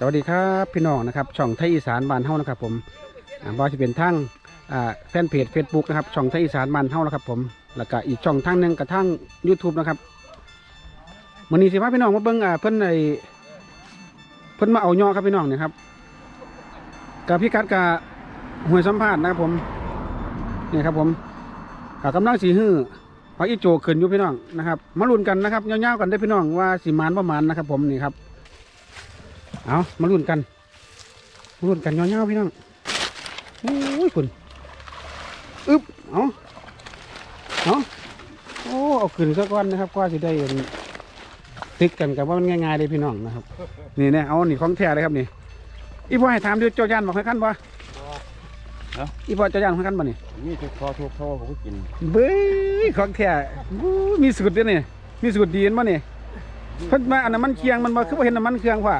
สวัสดีครับพี่น้องนะครับช่องไทยอีสานบ้านเฮานะครับผมบ่ว่าจะเป็นทั้งแฟนเพจ Facebook นะครับช่องไทยอีสานบ้านเฮานะครับผมแล้วก็อีกช่องทางหนึงกับทาง YouTube นะครับมื้อนี้สิพาพี่น้องมาเบิ่งเพิ่นไอ้เพิ่นมาเอาย่อครับพี่น้องเนี่ยครับกับพี่กัดกับหวยสัมภาษณ์นะครับผมนี่ครับผมกับกำลังสีฮื้อเอาอีโจขึ้นอยู่พี่น้องนะครับ มาลุ้นกันนะครับยาวๆกันได้พี่น้องว่าสิมานประมาณนะครับ ผมนี่ครับ เอามาลุ้นกันมาลุ้นกันยาวๆพี่น้องโอ้ยคุณอึ๊บเอาเอาโอ้เอาขึ้นสักวันนะครับกว่าจะได้เห็นตึกกันกับว่ามันง่ายๆเลยพี่น้องนะครับ นี่เนี่ยเอานี่ของแท้เลยครับนี่อีพ่อให้ถามดูเจ้าย่านบอกให้ขั้นบ่เอ้าอีพ่อเจ้าย่านให้ขั้นบ่นี่มีทุกคอทุกโทผมก็กินเบ้ยของแท้อู้มีสูตรเด้วยนี่มีสูตรดีเห็นบ่นี่เพิ่นมาอันน้ำมันเคียงมันบ่คือบ่เห็นน้ำมันเครื่องพ่อ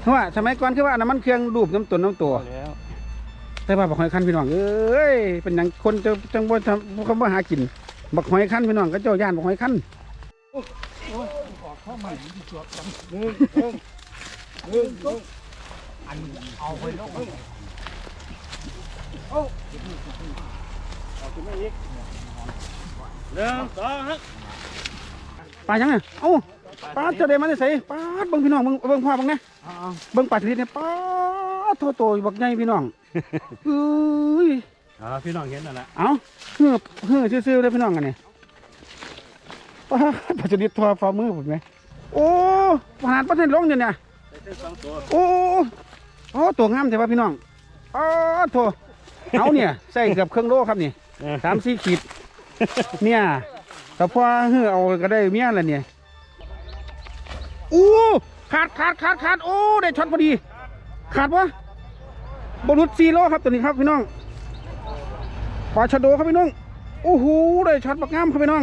เพราะว่าสมัยก่อนคือว่าอันน้ำมันเครื่องดูบน้ำตนน้ำตัว แล้วแต่ว่าบักหอยคันพี่น้องเอ้ยเป็นอย่างคนจะจังบ่ทำเขาบ่หากินบักหอยคันพี่น้องก็เจ้าย่านบักหอยคันหนึ่งสองฮะปลายังไงเอ้า ปลาเจ้าเดมันจะใส่ปลาเบิ่งพี่น้องเบิ่งเบิ่งพ่อเบิ่งนะเบิ่งปลาชนิดเนี่ยปลาโตโตๆบักใหญ่พี่น้องเอ้ยอ่าพี่น้องเห็นนั่นแหละเอ้าเฮือบเฮือซื่อๆเลยพี่น้องกันนี่ปลาปลาชนิดทอฝ่ามือผมไหมโอ้ขนาดปลาชนิดลงเนี่ยเนี่ยได้ทั้งสองตัวโอ้โอ้ตัวงามแต่ว่าพี่น้องอ๋อโถเอาเนี่ยใส่เกือบเครื่องโลครับนี่สามสี่ขีดเนี่ยแต่พอเฮือเอาก็ได้เมียแล้วเนี่ยโอ้ขาดขาดขาดขาดโอ้ได้ช็อตพอดี ขาดวะบรุษซีโร่ครับตัวนี้ครับพี่น้องปลาชะโดครับพี่น้องโอ้โหได้ช็อตบักงามครับพี่น้อง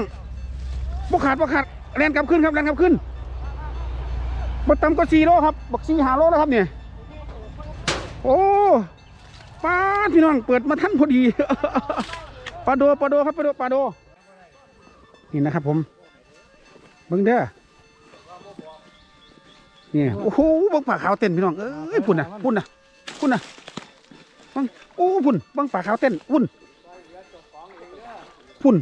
บ่ขาดบ่ขาดแลนกลับขึ้นครับแลนกลับขึ้นบัต่ำก็สี่โลครับบักสี่หาโลแล้วครับเนี่ยโอ้ป้าพี่น้องเปิดมาท่านพอดีปลาโดปลาโดครับปลาโดปลาโดนี่นะครับผมเบิ่งเด้อ เนี่ยโอ้โหเบังปลาขาวเต้นพี่น้องเอ้ยพุ่นนะพุ่นนะพุ่นนะเบังโอ้พุ่นเบังปลาขาวเต้นพุ่นพุ่น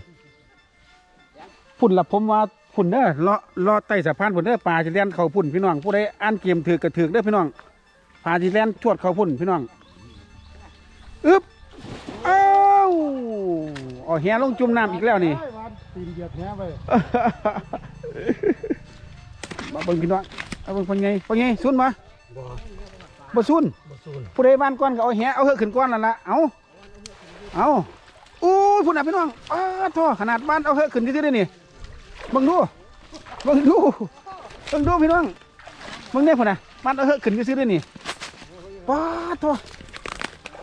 พุ่นละผมว่าพุ่นเด้อเลาะเลาะใต้สะพานพุ่นเด้อปลาจะเล่นเขาพุ่นพี่น้องผู้ใดอ่านเกมถือกระถือกเด้อพี่น้องปลาจะเล่นชวดเขาพุ่นพี่น้องอึ๊บเอ้าเอาแหลงจุ่มน้ำอีกแล้วนี่ตีนเหยียบแท้ไปมาเบิ่งพี่น้อง เอาเบิ่งเป็นไงเป็นไงซุนมาบ่บ่ซุนบ่สูนผู้ใดบ้านก้อนก็เอาแหเอาเหือะขึ้นก้อนนั่นละเอาเอาอู้ยพุ่นน่ะพี่น้องอ้าท่อขนาดบ้านเอาเหือะขึ้นที่ๆนี่เบิ่งดูเบิ่งดูเบิ่งดูพี่น้องเบิ่งเนี่ยพุ่นน่ะบ้านเอาเหือะขึ้นที่ๆนี่ป้าดท่อ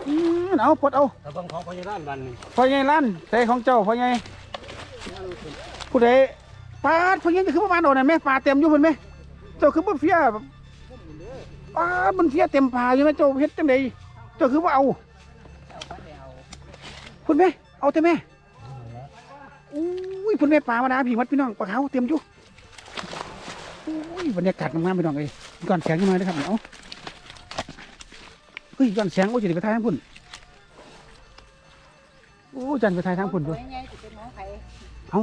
อืมเอาปลดเอาถ้าบังของพญาด้านดันนี่พ่อใหญ่ล้านใส่ของเจ้าพ่อใหญ่ผู้ใดปลาดพ่อใหญ่จะคือประมาณโดนน่ะแม่ปลาเต็มอยู่เพิ่นไหม เจ้าคือบ่เฟียแบบปลามันเฟียเต็มปลาอยู่ไหมเจ้าเฮ็ดจังไดเจ้าคือบ่เอาพุ่นแม่เอาแต่แม่อุ้ยพุ่นแม่ปลามาดาพี่วัดพี่น้องปลาเขาเต็มอยู่อุ้ยบรรยากาศงามๆพี่น้องเอ้ยย้อนแสงขึ้นมาเลยครับเนี่ยเฮ้ยย้อนแสงโอ้ยจะไปถ่ายทางพุ่นโอ้จันไปถ่ายทางพุ่นด้วยเองใครเอา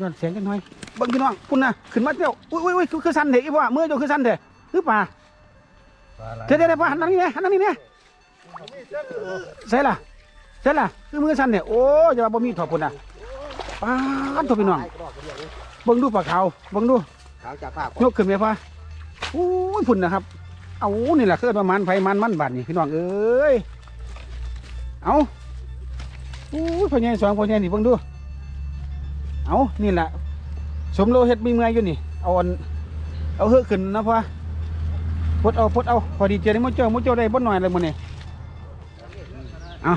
ย้อนเสียงกันหน่อยเบิ่งพี่น้องพุ่นนะขึ้นมาเที่ยวอุ้ยอุ้ยอุ้ยคือคือสั้นเถอะอีพ่อมือเจ้าคือสั้นเถอะคือป่าปลาอะไรเดี๋ยวเดี๋ยวเดี๋ยวพ่อหันทางนี้เนี่ยหันทางนี้เนี่ยใช่ล่ะใช่ล่ะคือมือสั้นเนี่ยโอ้ยจะว่าบ่มีถอดพุ่นน่ะป้าดตัวพี่น้องเบิ่งดูปลาขาวเบิ่งดูขาวจากภาพยกขึ้นไหมพ่อโอ้ยพุ่นนะครับ เอานี่แหละคือประมาณไฟมันมันบาดนี่พี่น้องเอ้ยเอาโอ้ยพ่อใหญ่สองพ่อใหญ่นี่เบิ่งดู เอานี่แหละสมโลเฮ็ดมีเมื่อยอยู่นี่ เอาอันเอาเฮือขึ้นนะพ่อพดเอาพดเอาพอดีเจอได้มุ่เจ้ามุ่เจ้าได้บ่หน่อยเลยมื้อนี้เอา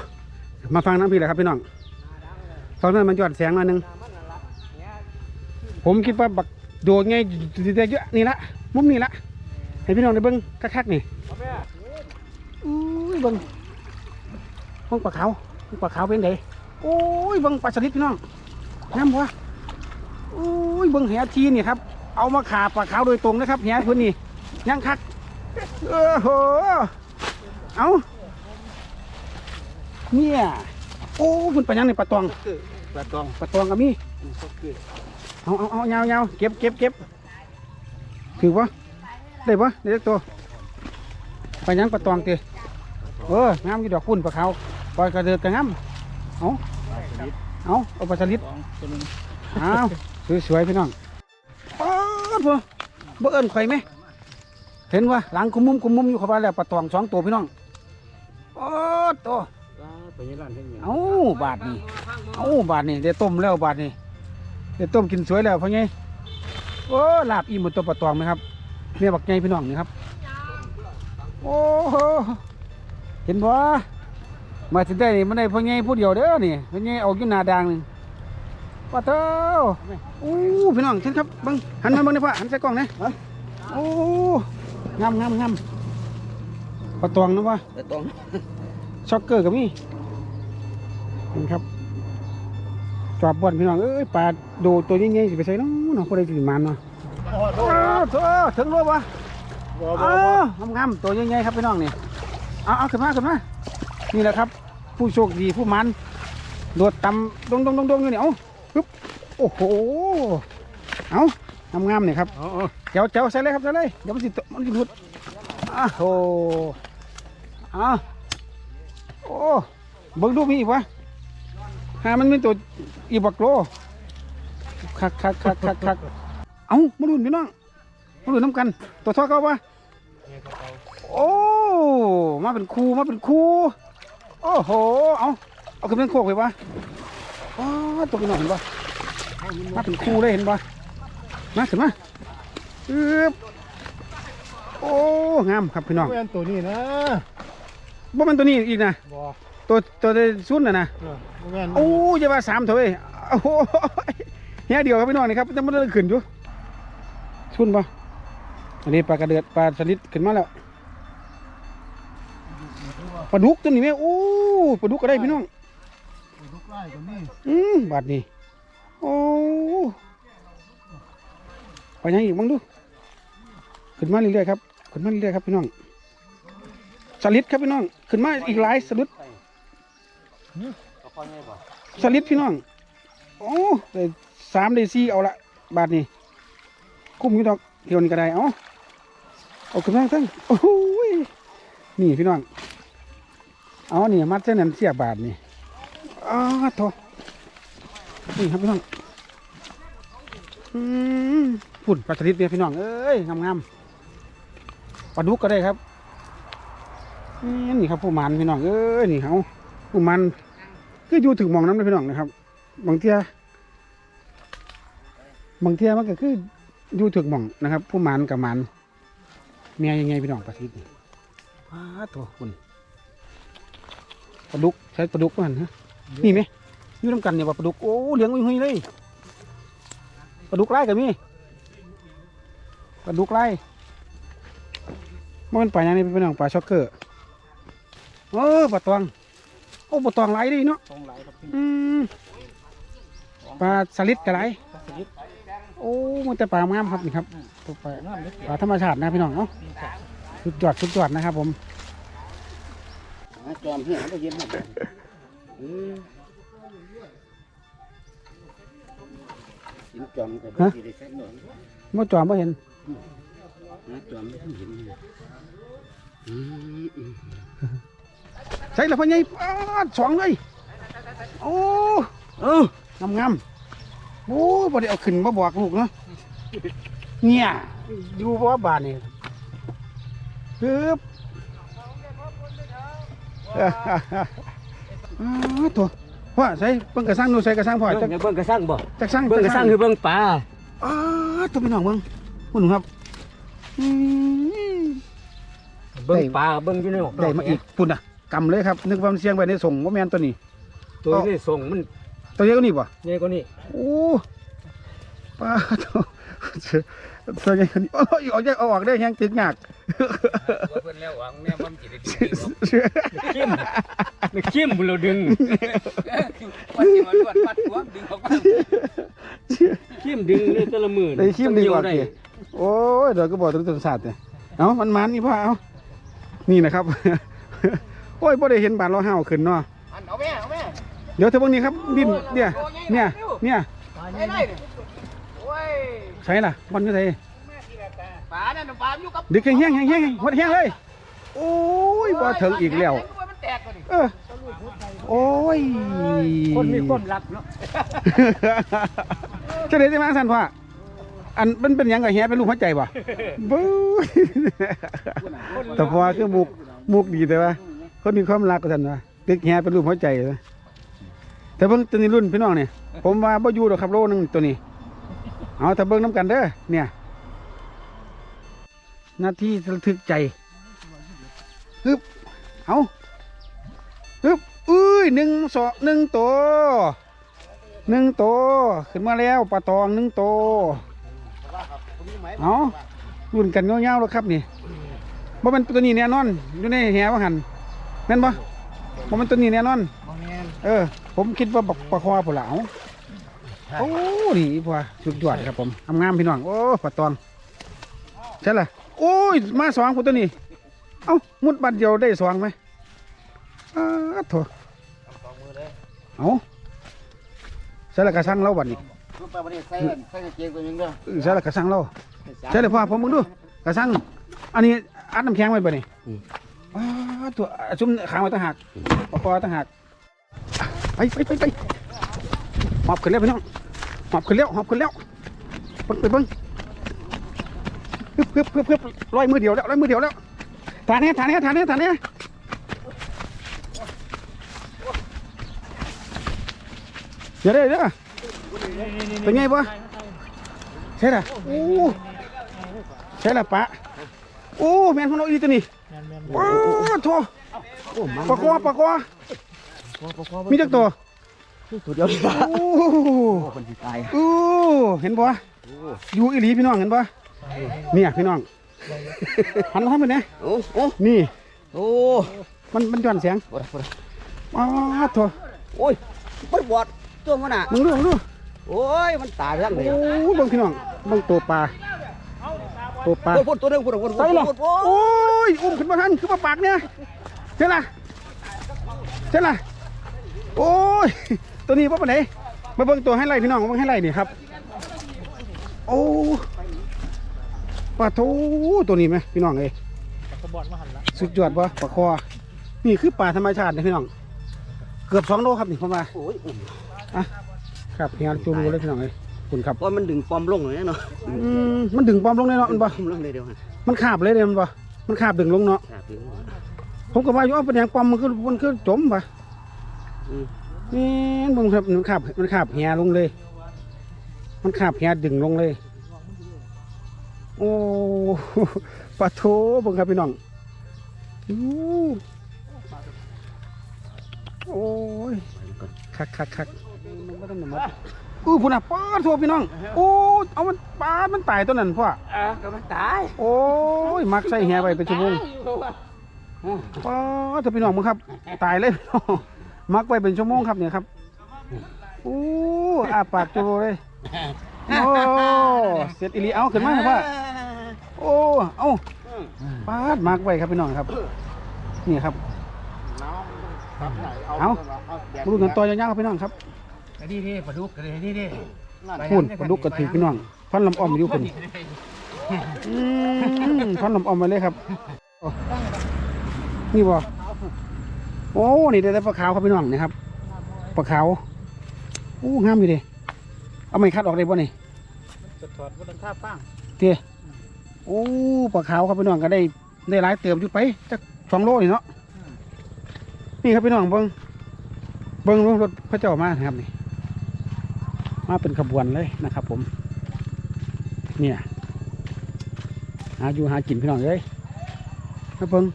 มาฟังน้ำพี่แหละครับพี่น้องฟังนั้นมันจอดแสงหน่อยหนึงผมคิดว่าบักโดดไงจเยอะนี่ละมุมนี่ละให้พี่น้องได้เบิ่งคักๆนี่อุ้ยเบิ่งเบิ่งปลาขาวเบิ่งปลาขาวเป็นไดโอ้ยเบิ่งปลาสลิดพี่น้องน้ำวะ อุ้ยเบิ้งแหทีนี่ครับ เอามาขาปลาขาวโดยตรงนะครับแหเพื่นนี่ยังคักโอ้โหเอาเนี่ยโอ้คุณไปยังในปลาตองปลาตองปลาตองก็มีก็คือเอาเอาเอายาวยาวเก็บเก็บเก็บถือปะได้ปะได้สักตัวไปยังปลาตองเตะเอองามอยู่ดอกพุ่นปลาเขาปล่อยกระเดือกกระงามเอาเอาเอาปลาสลิดตัวนึงเอา สวยๆพี่น้องป๊าดบ่บ่เอิ้นข่อยไหม เห็นว่าหลังคุมมุมคุมมุมอยู่เข้าไปแล้วปลาตองสองตัวพี่น้องโอ้ตัวไปยังร้านเฮ็ดหยังเอาบาทนี่เอาบาทนี่เดี๋ยวต้มแล้วบาทนี่เดี๋ยวต้มกินสวยแล้วพ่อไงโอ้ลาบอิ่มบนตัวปลาตองไหมครับเนี่ยบักไงพี่น้องนี่ครับโอ้โหเห็นบ่มาถึงได้นี่มันได้พ่อไงผู้เดียวเด้อนี่พ่อไงเอาอยู่หน้าด่างนี่ ป้าเต้าโอ้พี่น้องเช่นครับเบังหันมาเบังหนี่อยพ่อหันใส่กล้องนะโอ้งามงามงามปลาตองนะวะปลาตองช็อกเกอร์ก็มีนี่ครับจอบบอนพี่น้องเอ้ยปลาโดตัวยิ่งๆสิไปใส่น้องน้องคนใดสิมันเนาะโอ้โหอ้าวเถอะถึงรู้ปะบ่บ่อ้าบ่วงามๆตัวยิ่งๆครับพี่น้องนี่เอาเอาขึ้นมาขึ้นมานี่แหละครับ ผู้โชคดีผู้มันโดดต่ำดงดงดงดงอยู่นี่เอ้า ปึ๊บโอ้โหเอางามๆนี่ครับอ๋อเจ้าเจ้าใส่เลยครับใส่เลยเดี๋ยวมันสิตกมันสิหลุดอ้าวโหอ้าวโอ้เบิ่งดูมีอีกวะหามันเป็นตัวอีบักโลคักคักคักคักคักเอ้ามาดูนพี่น้องมาดูน้ำกัน ตัวทอเขาปะโอ้มาเป็นครูมาเป็นครูโอ้โหเอาเอาขึ้นเป็นโคกไปปะอ๋อ ตัวพี่น้องเห็นปะมาเป็นครูเลยเห็นปะมาขึ้นมาอึบโอ้งามครับพี่น้องแม่นตัวนี้นะบ่แมันตัวนี้อีกนะบ่ตัวตัวที่ซุนน่ะนะเออบ่แม่นโอ้ยอย่าว่าสามเถอะเว้ยโอ้โหเฮียเดียวครับพี่น้องนี่ครับจะมาเดินขึ้นอยู่ซุนปะอันนี้ปลากระเดือดปลาสลิดขึ้นมาแล้วปลาดุกตัวนี้แม่โอ้ปลาดุกก็ได้พี่น้องลูกไล่ตัวนี้ อืมบาดนี้โอ้ไปยังอีกบ้างดูขึ้นมาเรื่อยๆครับขึ้นมาเรื่อยๆครับพี่น้องสลิดครับพี่น้องขึ้นมาอีกหลายสลิดสลิดพี่น้องโอ้ได้สามได้สี่เอาละบาทนี้คุ้มอยู่ดอกเที่ยวนี้ก็ได้เอาเอาขึ้นมาทั้งโอ้โหยนี่พี่น้องเอาเนี่ยมัดเส้นนั้นเสียบาทนี่ อ้าวโถนี่ครับพี่น้องอืมฝุ่นปลาสลิดเนี่ยพี่น้องเอ้ยงามๆปลาดุกก็ได้ครับนี่นี่ครับผู้มันพี่น้องเอ้ยนี่เขาผู้มันคืออยู่ถึงหมองน้ำเลยพี่น้องนะครับ บางเทียบางเทียมันก็คืออยู่ถึงหมองนะครับ ผู้มันกับมันเมียยังไงพี่น้องปลาทิตนี่ว้าตัวคุณปลาดุกใช้ปลาดุกมันฮะ นี่ไหมอยู่น้ำกันเนี่ยว่าปลาดุกโอ้เลี้ยงไว้หุยเลยปลาดุกไล่กับมีปลาดุกไล่มันไปยังนี่พี่น้องปลาช็อกเกอร์เออปลาตวงโอ้ปลาตวงไล่ดีเนาะตองหลายครับพี่อืมปลาสลิดกระไรปลาสลิดโอ้มันแต่ปลางามครับนี่ครับตัวปลางามเด้อปลาธรรมชาตินะพี่น้องเนาะสุดยอดสุดยอดนะครับผมจอมเหี้ยบ่เย็นครับเออ กินจอมก็บ่สิได้ใส่หน่อยเมื่อจอมเมื่อเห็นนะจอมไม่เห็นเลยอืมอืมใช่แล้วพ่อใหญ่ปาดสองเลยโอ้เอองามงามๆโอ้บ่ได้เอาขึ้นมาบอกลูกเนาะเนี่ยอยู่บ่ว่าบานนี่ปึ๊บ อ้าวตัวพ่อใส่เบิ่งกระสังหนูใส่กระสังพ่อจักเบิ่งเบิ่งกระสังบ่จักสังเบิ่งกระสังคือเบิ่งปลาอ้าวตัวพี่น้องเบิ่งคุณครับอืมเบิ่งปลาเบิ่งอยู่ในได้มาอีกปุ่นอะกำเลยครับนึกว่ามันเสียงไปในส่งว่าแมนตัวนี้ ตัวนี้ส่งมันตัวเดียวก็นี่ป่ะใหญ่กว่านี้โอ้ป้าตัว ตัวใหญ่คนนี้โอ้ยออกจากเออกได้ยังติดหนักเพิ่นแล้วหวังแม่มันสิได้ดึงเข้มเข้มบุเราดึงว่าสิมาลวดปัดหัวดึงออกมาเข้มดึงเลยแต่ละมือได้ชิมดีกว่าได้สิโอ้ยเดี๋ยวก็บอกตัวต้นศาสตร์เนี่ยเอามันมันนี่พ่อเอานี่นะครับโอ้ยบ่ได้เห็นบานเราห้าวขึ้นเนาะเอาแม่เอาแม่เดี๋ยวเธอเบิ่งนี่ครับดินเนี่ยเนี่ยเนี่ย ใช่ล่ะบอลอยู่ไหนปลานั่นปลาอยู่กับดึกแห้งๆแห้งๆหดแห้งเลย โอ้ยบ่ถึงอีกแล้วมันแตกก็ดิเออ โอ้ย คนมีความรักเนาะจะได้ได้มาสั่นพ่ออันมันเป็นหยังกับแฮเป็นรูปหัวใจบ่บู๊ยแต่พอคือมุกมุกดีแต่ว่าคนมีความรักก็สั่นว่าตึกแฮเป็นรูปหัวใจนะแต่เบิ่งตัวนี้รุ่นพี่น้องเนี่ยผมว่าบ่อยู่ดอกครับโลนึงตัวนี้ เอาถ้าเบิ่งน้ำกันเด้อเนี่ยหน้าที่ระทึกใจฮึบเอาฮึบอุ้ยหนึ่งสองหนึ่งตัวหนึ่งตัวขึ้นมาแล้วปลาตองหนึ่งตัวเอารุ่นกันเงาๆแล้วครับนี่บ่เป็นตัวนี้แน่นอนอยู่ในแหว่าหันแม่นบ่บ่เป็นตัวนี้แน่นอนเออ ผมคิดว่าปลาคอผู้หลาว โอ้นี่พอสุดยอดครับผมงามๆพี่น้อง โอ้ปลาตองใช่ละโอ้ย มาสองคนตัวนี้ เอ้า มุดบัดเดียวได้สองไหมอ้าโถเอาใช่ละกระสังเราบัดนี้ลูกปลาวันนี้ใส่ใส่เกงตัวนึงเด้อเออใช่ละกระสังเราใช่เลยพ่อผมมึงดูกระสังอันนี้อัดน้ำแข็งไว้บ่นี่อ้าตัวชุ่มขางไว้ต่างหากปลาคอต่างหากไปไปไปไปหอบขึ้นแล้วพี่น้อง หอบขึ้นแล้วหอบขึ้นแล้วเบิ่งไปเบิ่งเพื่อเพื่อเพื่อเพื่อร้อยมือเดียวแล้วร้อยมือเดียวแล้วฐานเนี้ยฐานเนี้ยฐานเนี้ยฐานเนี้ยเดี๋ยวเดี๋ยวเดี๋ยวเป็นไงบ่ใช่ละโอ้ใช่ละปะโอ้แมนของเราอีตัวนี้โอ้โถปะกอปะกอมีจักตัว ตัวเดียวโอ้คนที่ตายโอ้เห็นบ่อยู่อีหลีพี่น้องเห็นบ่เนี่ยพี่น้องหันมาทำไปเนี่ยโอ้โอ้นี่โอ้มันมันย้อนเสียงปวดปวดอ้าวโถโอ้ยมันบอดตัวมันอะมึงดูมึงดูโอ้ยมันตายไปทั้งเลยโอ้เบิ่งพี่น้องเบิ่งตัวปลาตัวปลาโอ้ยพูดตัวนึงพูดพูดใส่หรอพูดโอ้โอ้ยอุ้มขึ้นมาทันขึ้นมาปากเนี่ยเจ้าล่ะเจ้าล่ะโอ้ย ตัวนี้ว่าปานไหนมาเบิ่งตัวให้ไล่พี่น้องมาเบิ่งให้ไล่นี่ครับ โอ้ปลาทูตัวนี้ไหมพี่น้องเอ้ยสุดยอดปะปลาคอ นี่คือปลาธรรมชาตินะพี่น้อง เกือบสองโลครับนี่ผมมาโอ้ยอุ้มครับเฮียจูรูเลยพี่น้องเอ้ยขอบคุณครับว่ามันดึงปอมลงเลยเนาะอืมมันดึงปลอมลงเลยเนาะมันบ่ปอมลงเลยเดียวฮะมันขาบเลยเนี่ยมันบ่มันขาบดึงลงเนาะครับดึงผมก็ว่าอยู่เอาเป็นอย่างปลอมมันคือมันคือจมปะอืม นี่มันครับมันขาบมันขาบแหลงเลย มันขาบแหดึงลงเลย โอ้ปะโถเบิ่งครับพี่น้องอู้โอ้ยคักคักคักอู้พุ่นอะป้าดโทพี่น้องโอ้เอามันปาดมันตายตัวนั้นพ่ออะก็มันตายโอ้ยมักใส่แหไปเป็นชั่วโมงป้าดโทพี่น้องมึงครับ ตายเลยพี่น้อง มักไปเป็นชั่วโมงครับเนี่ยครับโอ้อาปากโจโรเลยโอ้เสร็จอีหลีเอาขึ้นมาครับพ่อโอ้เอาปาดมักไว้ครับพี่น้องครับ นี่ครับเอามาดูกันตัวยาวๆครับพี่น้องครับนี่นี่ปลาดุกกันเลยนี่นี่พูนปลาดุกกระถือพี่น้องพันลำอ้อมอยู่คุณอืมพันลำอ้อมมาเลยครับโอ้นี่บ่ โอ้นี่ได้แต่ปลาขาวครับพี่น้องนะครับปลาขาวโอ้งามอยู่เดิเอาไม่คัดออกได้บ่นี่จะถอดบนท่าป้างเตี้ยโอ้ปลาขาวครับพี่น้องก็ได้ได้หลายเติมอยู่ไปจักสองโลนี่เนาะนี่ครับพี่น้องเบิ้งเบิ้งรถพระเจ้ามานะครับนี่มาเป็นขบวนเลยนะครับ ผม เนี่ยหาอยู่หากินพี่น้องเอ้ยมาเบิ้ง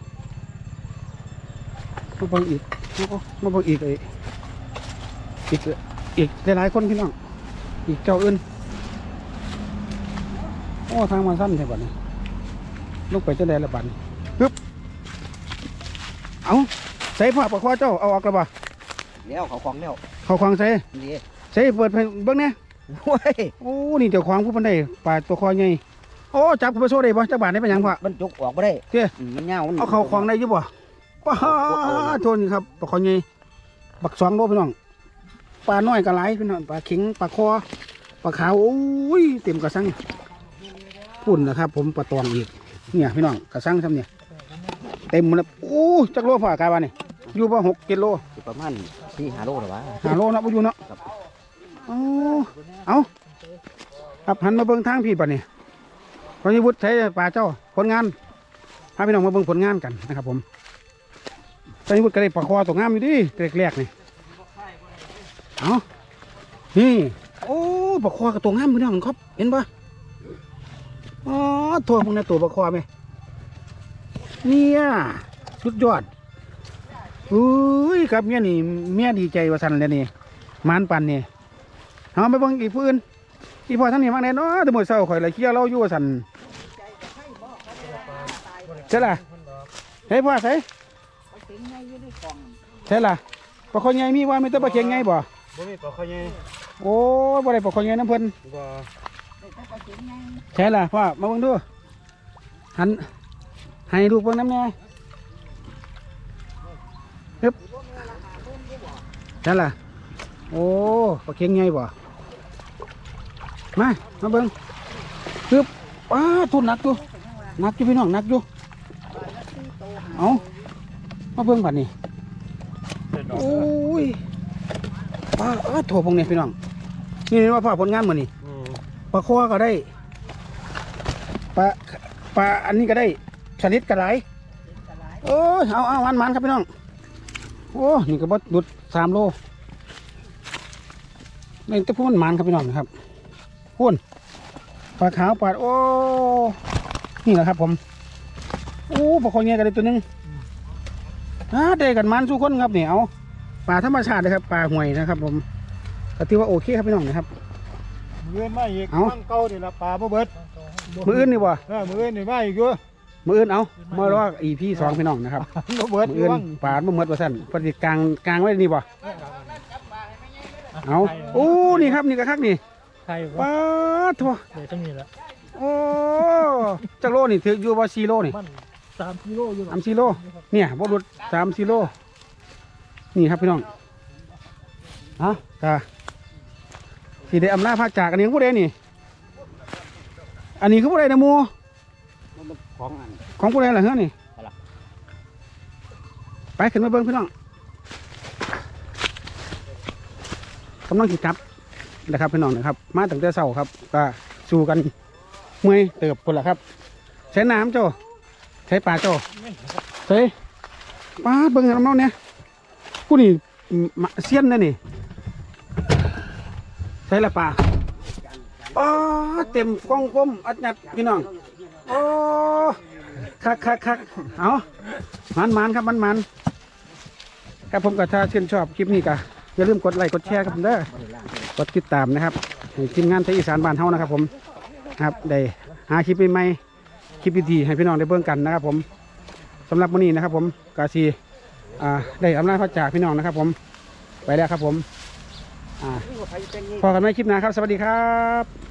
มาเบิ้งอีกโอ้มาเบิ้งอีกเอ้ยอีกอีกหลายๆคนพี่น้องอีกเจ้าอื่นโอ้ทางมาสั้นใช่บัดนี้ลงไปเจะแดนละบัดนี้ปึ๊บเอาใส่ผ้าปะคอเจ้าเอาออกแล้วบ่แล้วเขาของแล้วเขาควางใส่นี่ใส่เปิดให้เบิ้งเนี่ยโอ้ยโอ้นี่เจ้าของผู้พันได้ปลาตัวคอใหญ่โอ้จับกูไปโซ่ได้บ่จักบาทได้เป็นหยังพ่อมันจุกออกบ่ได้เจ้อืมมันยาวมันเอาเข้าของได้อยู่บ่ป้าโทษนี่ครับปลาคอใหญ่บักสองโลพี่น้องปลาน้อยก็หลายพี่น้องปลาเข็งปลาคอปลาขาวโอ้ยเต็มกระสังปุ่นนะครับ ผมปลาตองอีกเนี่ยพี่น้องกระสังซ้ำเนี่ยเต็มหมดแล้วโอ้จักโลพ่อกายว่านี่อยู่บ่หกเจ็ดโลสิประมาณสี่ห้าโลหรอวะหาโลเนาะบ่อยู่เนาะครับเอาเอาครับหันมาเบิ่งทางพี่ป่ะนี่พอยิวุฒิใช้ป่าเจ้าผลงานพาพี่น้องมาเบิ่งผลงานกันนะครับผม พอยิวุฒิก็ได้ปลาคอตัวงามอยู่ดิแรกๆนี่เอานี่โอ้ปลาคอกับตัวงามพี่น้องครับ เห็นปะอ๋อตัวมึงนะตัวปลาคอไหมเนี่ยสุดยอดอุ้ยครับเมียนี่เมียดีใจว่าสันเลยนี่มานปันนี่เอาไปเบิ่งอีกผู้อื่นอีพอท่านนี่มักแน่นาะแต่มื้อเช้าข่อยเลยเคลียร์เราอยู่ว่าสันใช่ล่ะเฮ้ยพ่อใส่ ใช่ล่ะปลาคอใหญ่มีว่ามีแต่ปลาเค็งใหญ่บ่บ่มีปลาข้าวใหญ่โอ้บ่ได้ปลาคอใหญ่น้ำเพิ่นบ่ใช่ล่ะพ่อมาเบิ่งดูหันให้ลูกเบิ่งน้ำแน่ฮึบใช่ล่ะโอ้ปลาเค็งใหญ่บ่มามาเบิ่งฮึบป้าทุนหนักอยู่หนักอยู่พี่น้องหนักอยู่เอา มาเบิ่งบัดนี้โอ้ยป้าอ้าโถพงเนี่ยพี่น้องนี่นี่ว่าพ่อผลงานมื้อนี้อืมปลาคอก็ได้ปลาปลาอันนี้ก็ได้ชนิดกระไรโอ้ยเอาเอามันมันครับพี่น้องโอ้นี่ก็บดดุดสามโลนี่แต่พวกมันมันครับพี่น้องนะครับพุ่นปลาขาวปลาโอ้นี่แหละครับผมโอ้ปลาคอเงี้ยกันเลยตัวหนึง อ่าได้กันมันสู้คนครับนี่เอาปลาธรรมชาติเลยครับปลาห่วยนะครับผมก็ถือว่าโอเคครับพี่น้องนะครับมืออื่นมาอีกเอ้า มั่งเก่านี่ละปลาบ่เบิดมืออื่นนี่บ่เออมืออื่นนี่มาอีกอยู่มืออื่นเอามาลอกอีพี่สองพี่น้องนะครับ บ่เบิดมืออื่นว่างปาดมาเมดว่าสั่นปฏิกลางกลางไว้นี่บ่เอาโอ้นี่ครับนี่กระคักนี่ใครปาดทัวเดี๋ยวจะมีละโอ้จักโลนี่ถืออยู่บ่สี่โลนี่มัน สามกิโลอยู่สามสี่โลเนี่ยบ่หลุดสามสี่โลนี่ครับพี่น้องฮะกะสีได้อำลาพาจากอันนี้ของผู้ใดนี่ อันนี้คือผู้ใดนะหมูของอันของผู้ใดล่ะเฮ้อนี่ไปล่ะไปขึ้นมาเบิ้งพี่น้องกำลังกิกลับนะครับพี่น้องนะครับ มาตั้งแต่เช้าครับก็สู้กันเมื่อยเติบคนละครับ ใช้น้ำเจ้า ใช้ปลาเจ้ใช้ปลาเบิ้งน้ำเน่าเนี่ยผู้นี่มาเซียนนะนี่ใช้ละปลาอ๋อเต็มกล้องก้มอัดยัดพี่น้องโอ้คักคักคักเอามันมันครับมันมันครับผมก็ถ้าชื่นชอบคลิปนี้ก็อย่าลืมกดไลค์กดแชร์ครับผมเด้อกดติดตามนะครับทีมงานไทยอีสานบ้านเฮานะครับผมนะครับได้หาคลิปใหม่ คลิปดีๆให้พี่น้องได้เบิ่งกันนะครับ ผมสำหรับวันนี้นะครับ ผมกาซีอ่าได้อำนาจพระจากพี่น้องนะครับ ผมไปแล้วครับผมอ่าพอกันไหมคลิปหน้าครับ สวัสดีครับ